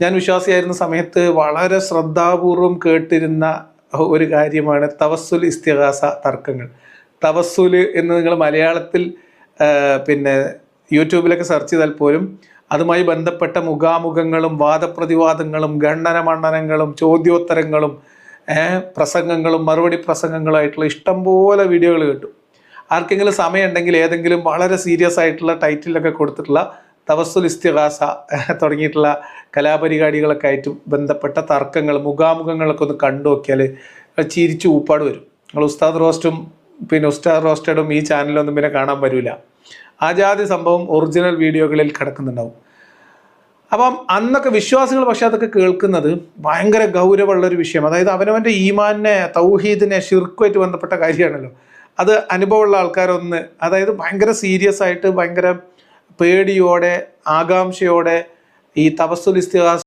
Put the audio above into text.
ഞാൻ വിശ്വാസിയായിരുന്ന സമയത്ത് വളരെ ശ്രദ്ധാപൂർവം കേട്ടിരുന്ന ഒരു കാര്യമാണ് തവസ്സുൽ ഇസ്തിഹാസ തർക്കങ്ങൾ. തവസ്സുൽ എന്ന് നിങ്ങൾ മലയാളത്തിൽ പിന്നെ യൂട്യൂബിലൊക്കെ സെർച്ച് ചെയ്താൽ പോലും അതുമായി ബന്ധപ്പെട്ട മുഖാമുഖങ്ങളും വാദപ്രതിവാദങ്ങളും ഖണ്ഡന മണ്ഡനങ്ങളും ചോദ്യോത്തരങ്ങളും പ്രസംഗങ്ങളും മറുപടി പ്രസംഗങ്ങളായിട്ടുള്ള ഇഷ്ടംപോലെ വീഡിയോകൾ കിട്ടും. ആർക്കെങ്കിലും സമയമുണ്ടെങ്കിൽ ഏതെങ്കിലും വളരെ സീരിയസ് ആയിട്ടുള്ള ടൈറ്റിലൊക്കെ കൊടുത്തിട്ടുള്ള തവസ്സുൽ ഇസ്തിഹാസ തുടങ്ങിയിട്ടുള്ള കലാപരിപാടികളൊക്കെ ആയിട്ട് ബന്ധപ്പെട്ട തർക്കങ്ങൾ മുഖാമുഖങ്ങളൊക്കെ ഒന്ന് കണ്ടു നോക്കിയാൽ ചിരിച്ചു ഊപ്പാട് വരും. നിങ്ങൾ ഉസ്താദ് റോസ്റ്റും പിന്നെ ഉസ്താദ് റോസ്റ്റഡും ഈ ചാനലൊന്നും പിന്നെ കാണാൻ വരില്ല ആജാതി സംഭവം ഒറിജിനൽ വീഡിയോകളിൽ കിടക്കുന്നുണ്ടാവും. അപ്പം അന്നൊക്കെ വിശ്വാസികൾ പക്ഷെ അതൊക്കെ കേൾക്കുന്നത് ഭയങ്കര ഗൗരവമുള്ളൊരു വിഷയം. അതായത് അവനവന്റെ ഈമാനെ തൗഹീദിനെ ഷിർക്കുമായിട്ട് ബന്ധപ്പെട്ട കാര്യമാണല്ലോ. അത് അനുഭവമുള്ള ആൾക്കാരൊന്ന് അതായത് ഭയങ്കര സീരിയസ് ആയിട്ട് ഭയങ്കര പേടിയോടെ ആകാംക്ഷയോടെ ഈ തപസ്സുൽ ഇസ്തിഹാസ